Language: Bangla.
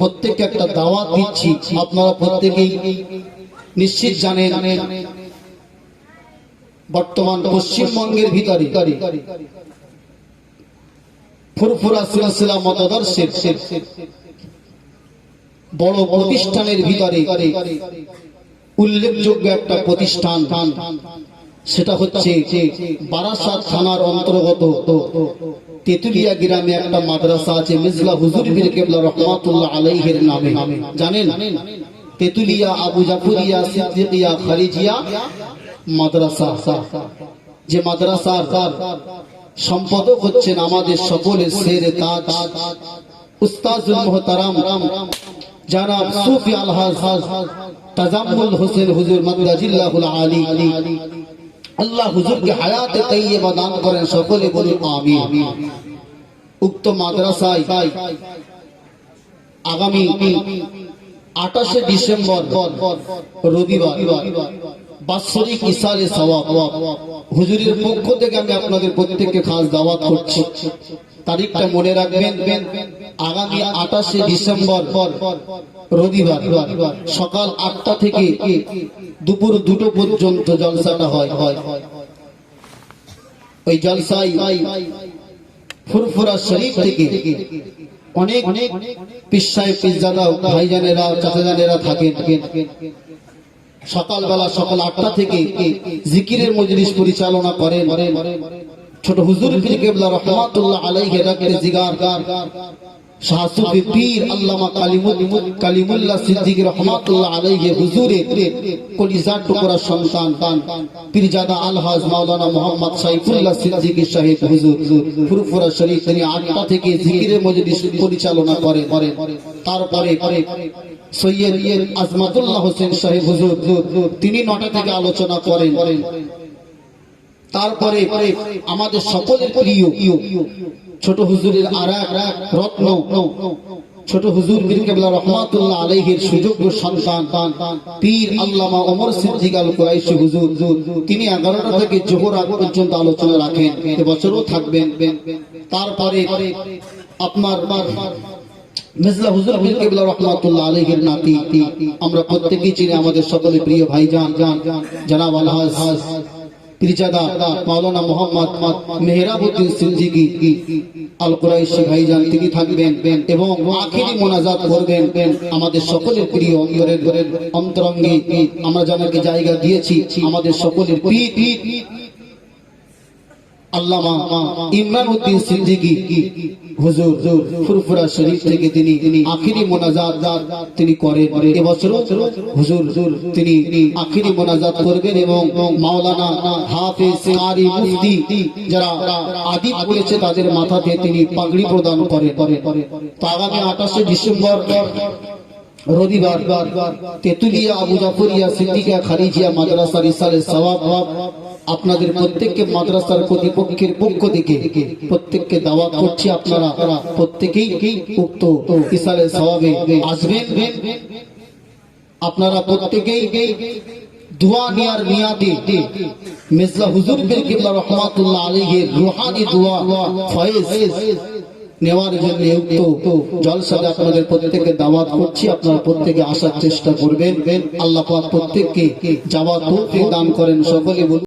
প্রত্যেককে একটা দাওয়াত দিচ্ছি। আপনারা প্রত্যেকেই নিশ্চিত জানেন, বর্তমান পশ্চিমবঙ্গের ভিতরে ফুরফুরা সিলসিলা মতাদর্শের বড় প্রতিষ্ঠানের ভিতরে উল্লেখযোগ্য একটা প্রতিষ্ঠান। সেটা হচ্ছে বারাসাত থানার অন্তর্গত তেতুলিয়া গ্রামে একটা মাদ্রাসা আছে মিজলা হুজুর বীর কেবলা রহমাতুল্লাহ আলাইহের নামে। জানেন? তেতুলিয়া, আবু জাফরিয়া, সিদ্দিকিয়া খারিজিয়া মাদ্রাসা। যে মাদ্রাসার সম্পাদক হচ্ছেন আমাদের সকলের শের তাজ উস্তাজুল মোহতারাম জানাব সুফি আলহাজ তাজাম্মুল হোসেন হুজুর মাদ্রাজিল্লাহুল আলী। আল্লাহ হুজুরকে হায়াতে তাইয়্যিবা দান করেন, সকলে বলি আমিন। উক্ত মাদ্রাসায় আগামী আঠাশে ডিসেম্বর রবিবার বাৎসরিক ইসালে সওয়াব। হুজুরের পক্ষ থেকে আমি আপনাদের প্রত্যেককে খাস দাওয়াত করছি। তারিখটা মনে রাখবেন। আগামী আঠাশে ডিসেম্বর রবিবার। সকাল আটটা থেকে দুপুর দুটো পর্যন্ত জলসাটা হয়। ওই জলসাই ফুরফুরা শরীফ থেকে অনেক পিসায় পিসাদা ভাইজানেরা চাচাজানেরা থাকেন। সকালবেলা সকাল আটটা থেকে জিকিরের মজলিস পরিচালনা করেন। ছোট হুজুর পীর কেবলা রহমাতুল্লাহ আলাইহি রাখতে জিগার। শাহসুফি পীর আল্লামা কালিমুল কালিমুল্লাহ সিদ্দিক রহমাতুল্লাহ আলাইহি হুজুরের কলিজার টুকরা সন্তান পীরজাদা আলহাজ মাওলানা মোহাম্মদ সাইফুল্লাহ সিদ্দিক হুজুর। ফুরফুরা শরীফ তিনি আটটা থেকে মজলিস পরিচালনা করেন। তারপরে সৈয়দ আজমাতুল্লাহ হোসেন সাহেব হুজুর, তিনি নটা থেকে আলোচনা করেন। তারপরে আমাদের সকলের প্রিয় ছোট হুজুরের আর এক রত্ন, ছোট হুজুর বীর কেবলা রহমাতুল্লাহ আলাইহির সুযোগ্য সন্তান, পীর আল্লামা ওমর সিদ্দিক আল কুরাইশি হুজুর। তিনি এগারোটা থেকে জোহর আগ পর্যন্ত আলোচনা রাখেন, এবছরও থাকবেন। তারপরে আপনার মিজলা হুজুর বীর কেবলা রহমাতুল্লাহ আলাইহির নাতি, আমরা প্রত্যেকেই চিনি আমাদের সকলে প্রিয় ভাইজান, জানাব আলহাজ। পিরজাদা মাওলানা মোহাম্মদ মেহরাবুদ্দিন সিদ্দিকী আল কুরাইশি ভাইজান তিনি থাকবেন এবং আখিরি মোনাজাত করবেন আমাদের সকলের প্রিয় অন্তরের অন্তরঙ্গে, আমরা যাদেরকে জায়গা দিয়েছি, আমাদের সকলের পীর আল্লামা ইমরান উদ্দিন হুজুর, ফুরফুরা শরীফ থেকে তিনি আখিরি মোনাজাত তিনি এবছর হুজুর, তিনি আখিরি মোনাজাত করবেন এবং মাওলানা হাফেজ মুফতি যারা আদি করেছে তাদের মাথাতে তিনি পাগড়ি প্রদান করে তো আগামী আঠাশে ডিসেম্বর রবিবার তেতুলিয়া আবু জাফরিয়া সিদ্দিকা খারিজিয়া মাদ্রাসার ইসালে সওয়াব আপনাদের প্রত্যেককে মাদ্রাসার কর্তৃপক্ষের পক্ষ থেকে প্রত্যেককে দাওয়াত করছি আপনারা। প্রত্যেকেই উক্ত ইসালে সওয়াবে আসবেন। আপনারা প্রত্যেকেই আসার চেষ্টা করবেন। আল্লাহ প্রত্যেককে যাওয়ার দান করেন। সকলে